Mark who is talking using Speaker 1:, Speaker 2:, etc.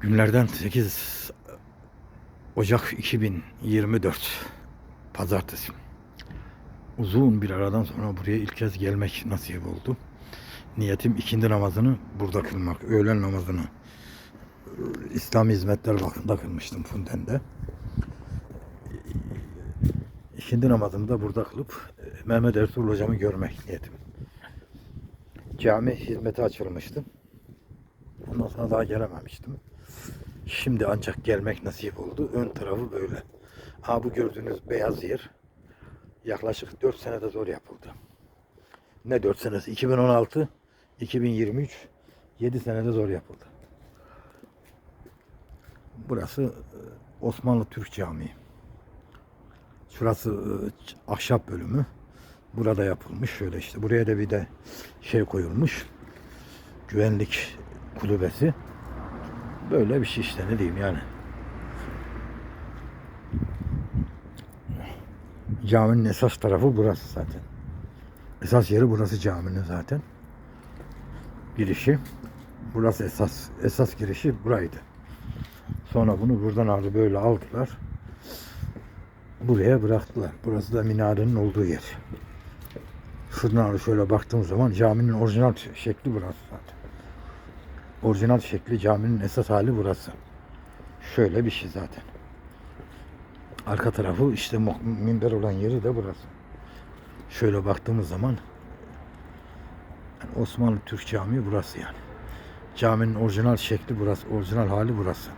Speaker 1: Günlerden 8 Ocak 2024 Pazartesi. Uzun bir aradan sonra buraya ilk kez gelmek nasip oldu. Niyetim ikindi namazını burada kılmak. Öğlen namazını e, İslami Hizmetler Vakfı'nda kılmıştım Funden'de. İkindi namazını da burada kılıp e, Mehmet Ertuğrul hocamı görmek niyetim. Cami hizmeti açılmıştı. Ondan sonra daha gelememiştim. Şimdi ancak gelmek nasip oldu. Ön tarafı böyle. Ha bu gördüğünüz beyaz yer yaklaşık 4 senede zor yapıldı. Ne 4 senesi? 2016, 2023, 7 senede zor yapıldı. Burası e, Osmanlı Türk Camii. Şurası e, ahşap bölümü. Burada yapılmış. Şöyle işte. Buraya da bir de şey koyulmuş. Güvenlik kulübesi. Böyle bir şey işte ne diyeyim yani. Caminin esas tarafı burası zaten. Esas yeri burası caminin zaten. Girişi. Burası esas esas girişi buraydı. Sonra bunu buradan aldı böyle aldılar. Buraya bıraktılar. Burası da minarenin olduğu yer. Şuradan şöyle baktığım zaman caminin orijinal şekli burası zaten. Orijinal şekli caminin esas hali burası. Şöyle bir şey zaten. Arka tarafı işte minber olan yeri de burası. Şöyle baktığımız zaman yani Osmanlı Türk Camii burası yani. Caminin orijinal şekli burası, orijinal hali burası.